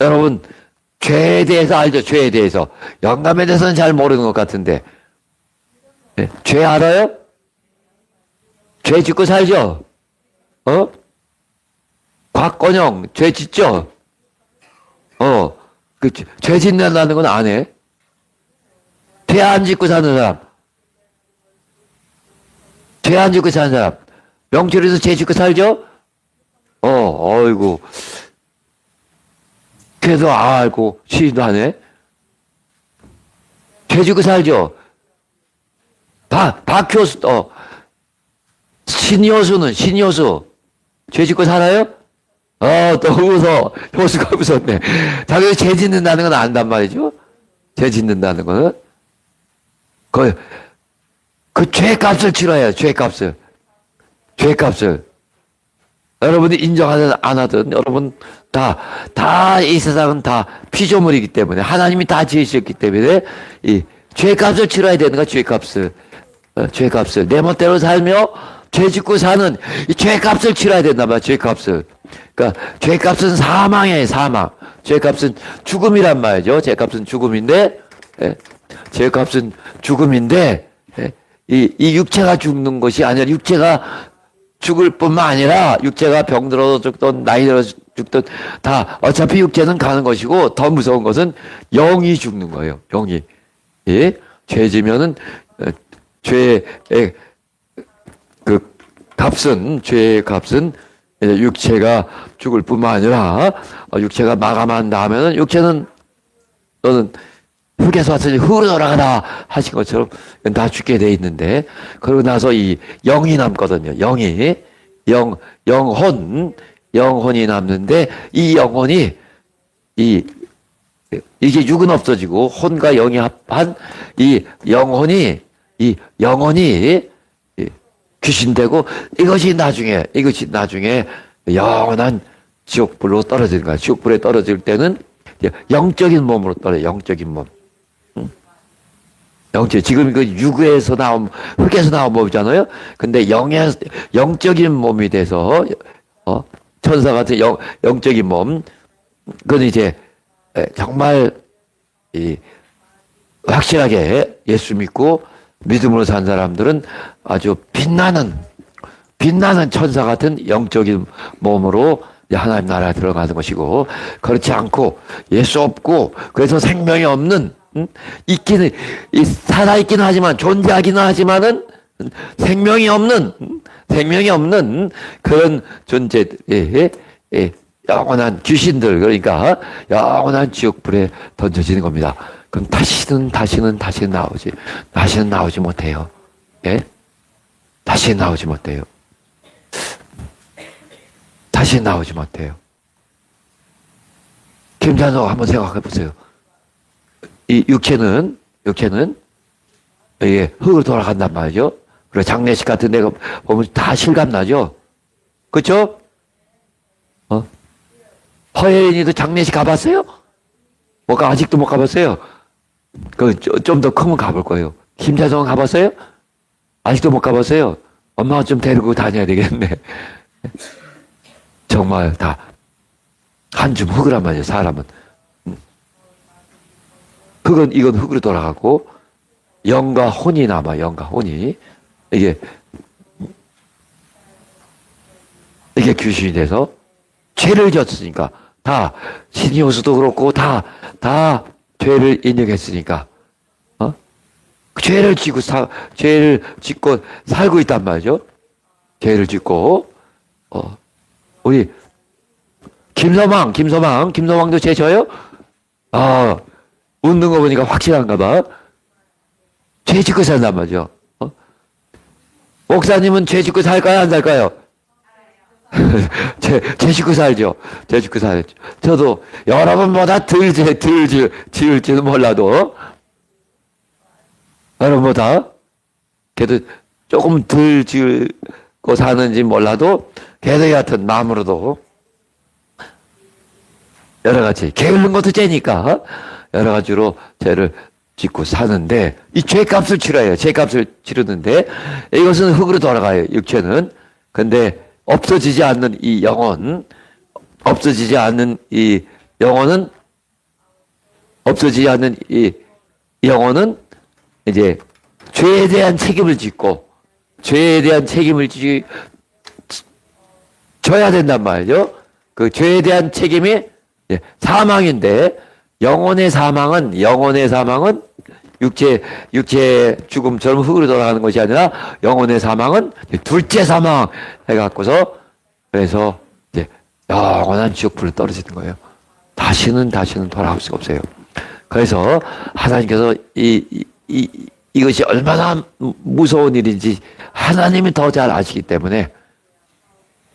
여러분, 죄에 대해서 알죠? 죄에 대해서. 영감에 대해서는 잘 모르는 것 같은데. 네, 죄 알아요? 죄 짓고 살죠? 어? 곽건영, 죄 짓죠? 어, 그, 죄- 죄 짓는다는 건 안 해. 죄 안 짓고 사는 사람. 죄 안 짓고 사는 사람. 명철에서 죄 짓고 살죠? 어, 어이구. 그래도 알고 시인도 하네. 죄 짓고 살죠? 박, 박효수, 어, 신효수는, 신효수. 죄 짓고 살아요? 어, 또 웃어. 효수가 웃었네. 자기 죄 짓는다는 건 안단 말이죠? 죄 짓는다는 거는. 그, 그 죄값을 치러야 죄값을. 죄값을. 여러분이 인정하든 안 하든 여러분 다, 다 이 세상은 다 피조물이기 때문에 하나님이 다 지으셨기 때문에 이 죄값을 치러야 되는 거야, 죄값을. 어, 죄값을. 내 멋대로 살며 죄 짓고 사는 이 죄값을 치러야 된다 말 죄값을. 그러니까 죄값은 사망이에요, 사망. 죄값은 죽음이란 말이죠. 죄값은 죽음인데, 예, 죄값은 죽음인데, 예, 이, 이 육체가 죽는 것이 아니라 육체가 죽을 뿐만 아니라 육체가 병들어서 죽든 나이 들어서 죽든 다 어차피 육체는 가는 것이고 더 무서운 것은 영이 죽는 거예요. 영이. 예? 죄 지면은 어, 죄의 그 값은 죄의 값은 육체가 죽을 뿐만 아니라 어, 육체가 마감한 다음에는 육체는 너는 흙에서 왔으니 흙으로 돌아가라 하신 것처럼 다 죽게 돼 있는데 그러고 나서 이 영이 남거든요. 영이 영 영혼 영혼이 남는데 이 영혼이 이 이게 육은 없어지고 혼과 영이 합한 이 영혼이 이 영혼이 이 귀신되고 이것이 나중에 이것이 나중에 영원한 지옥불로 떨어지는 거야. 지옥불에 떨어질 때는 영적인 몸으로 떨어 요 영적인 몸. 응? 영적 지금 그 육에서 나온 흙에서 나온 몸이잖아요. 근데 영의 영적인 몸이 돼서 어 천사 같은 영 영적인 몸. 그건 이제 에, 정말 이 확실하게 예수 믿고 믿음으로 산 사람들은 아주 빛나는 빛나는 천사 같은 영적인 몸으로 하나님 나라에 들어가는 것이고 그렇지 않고 예수 없고 그래서 생명이 없는 음? 있기는 이 살아 있기는 하지만 존재하기는 하지만은 생명이 없는 음? 생명이 없는 그런 존재 예, 예, 영원한 귀신들 그러니까 영원한 지옥 불에 던져지는 겁니다. 그럼 다시는 다시는 다시는 나오지 다시는 나오지 못해요. 예? 다시 나오지 못해요. 다시 나오지 못해요. 김찬호 한번 생각해 보세요. 이 육체는 육체는 이게 흙으로 돌아간단 말이죠. 그리고 장례식 같은 데 보면 다 실감 나죠. 그렇죠? 어? 허예인이도 장례식 가봤어요? 못 가, 아직도 못 가봤어요? 그, 좀 더 크면 가볼 거예요. 김자성 가봤어요? 아직도 못 가봤어요? 엄마가 좀 데리고 다녀야 되겠네. 정말 다, 한 줌 흙이란 말이에요, 사람은. 음. 흙은, 이건 흙으로 돌아가고, 영과 혼이 남아, 영과 혼이. 이게, 이게 귀신이 돼서, 죄를 졌으니까, 다, 신이호수도 그렇고, 다, 다 죄를 인정했으니까, 어? 그 죄를 지고 사, 죄를 짓고 살고 있단 말이죠. 죄를 짓고, 어, 우리, 김서망, 김서망, 김서망도 죄 져요? 아, 웃는 거 보니까 확실한가 봐. 죄 짓고 산단 말이죠. 어? 목사님은 죄 짓고 살까요? 안 살까요? 제, 제 짓고 살죠. 제 짓고 살죠. 저도 여러분보다 덜, 제, 덜 지, 지을지는 몰라도, 여러분보다, 그래도 조금 덜 지고 사는지 몰라도, 걔도 여하튼 마음으로도, 여러 가지, 게으른 것도 죄니까, 여러 가지로 죄를 짓고 사는데, 이 죄값을 치러요. 죄값을 치르는데, 이것은 흙으로 돌아가요. 육체는. 근데, 없어지지 않는 이 영혼, 없어지지 않는 이 영혼은 없어지지 않는 이 영혼은 이제 죄에 대한 책임을 짓고 죄에 대한 책임을 지, 져야 된단 말이죠. 그 죄에 대한 책임이 사망인데 영혼의 사망은 영혼의 사망은 육체 육체 죽음처럼 흙으로 돌아가는 것이 아니라 영혼의 사망은 둘째 사망 해갖고서 그래서 이제 영원한 지옥불로 떨어지는 거예요. 다시는 다시는 돌아올 수가 없어요. 그래서 하나님께서 이, 이, 이 이것이 얼마나 무서운 일인지 하나님이 더 잘 아시기 때문에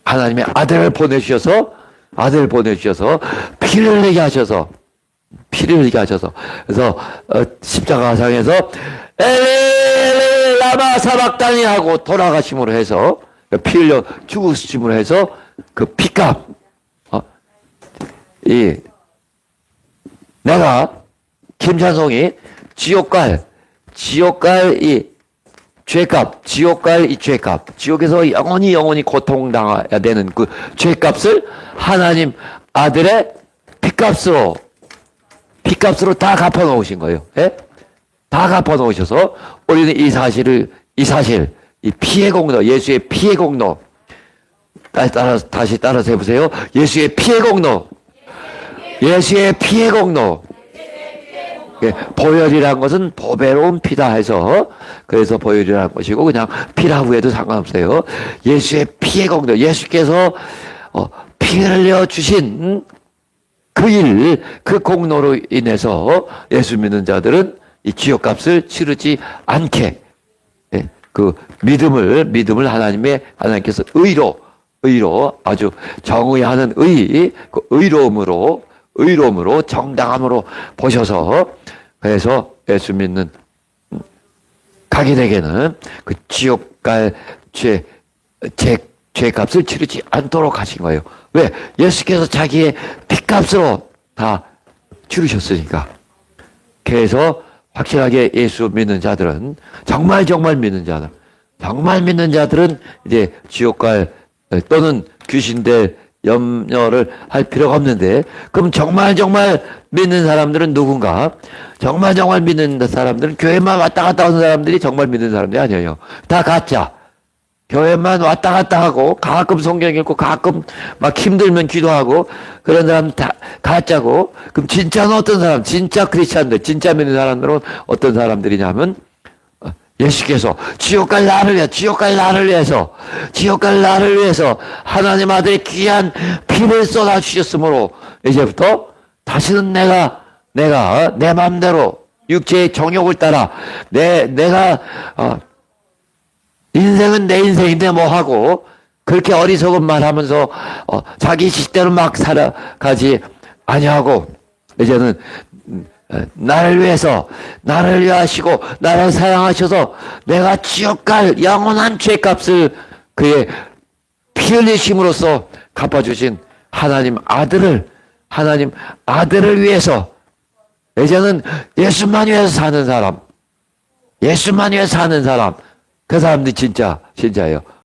하나님의 아들을 보내주셔서 아들을 보내주셔서 피를 흘리게 하셔서 피를 흘리게 하셔서. 그래서 어, 십자가상에서 엘리 라마 사박단이 하고 돌아가심으로 해서 피 흘려 죽으심으로 해서 그 피값 어, 이 내가 김찬송이 지옥갈 지옥갈 이 죄값, 지옥갈 이 죄값, 지옥에서 영원히 영원히 고통당해야 되는 그 죄값을 하나님 아들의 피값으로 피값으로 다 갚아 놓으신 거예요. 예? 다 갚아 놓으셔서 우리는 이 사실을 이 사실 이 피의 공로, 예수의 피의 공로 다시 따라 다시 따라서 해보세요. 예수의 피의 공로, 예수의 피의 공로. 예, 보혈이란 것은 보배로운 피다 해서 그래서 보혈이라는 것이고 그냥 피라고 해도 상관없어요. 예수의 피의 공로, 예수께서 어, 피를 흘려 주신 그 일, 그 공로로 인해서 예수 믿는 자들은 이 지옥값을 치르지 않게 예, 그 믿음을 믿음을 하나님의 하나님께서 의로 의로 아주 정의하는 의, 그 의로움으로 의로움으로 정당함으로 보셔서 그래서 예수 믿는 각인에게는 그 지옥 갈 죄 죄, 죄값을 치르지 않도록 하신 거예요. 왜? 예수께서 자기의 피값으로 다 치르셨으니까. 그래서 확실하게 예수 믿는 자들은 정말 정말 믿는 자들, 정말 믿는 자들은 이제 지옥 갈 또는 귀신될 염려를 할 필요가 없는데 그럼 정말 정말 믿는 사람들은 누군가? 정말 정말 믿는 사람들은 교회만 왔다 갔다 하는 사람들이 정말 믿는 사람들이 아니에요. 다 가짜. 교회만 왔다 갔다 하고 가끔 성경 읽고 가끔 막 힘들면 기도하고 그런 사람 다 가짜고 그럼 진짜는 어떤 사람? 진짜 크리스찬들, 진짜 믿는 사람들은 어떤 사람들이냐면 어, 예수께서 지옥 갈 나를 위해 지옥 갈 나를 위해서 지옥 갈 나를 위해서 하나님 아들의 귀한 피를 쏟아 주셨으므로 이제부터 다시는 내가 내가 내 마음대로 육체의 정욕을 따라 내 내가 어, 인생은 내 인생인데 뭐 하고 그렇게 어리석은 말 하면서 어, 자기 시대로 막 살아가지 아니하고 이제는 음, 어, 나를 위해서 나를 위하시고 나를 사랑하셔서 내가 지옥 갈 영원한 죄값을 그의 피 흘리심으로써 갚아주신 하나님 아들을 하나님 아들을 위해서 이제는 예수만 위해서 사는 사람 예수만 위해서 사는 사람 그 사람들이 진짜 진짜예요.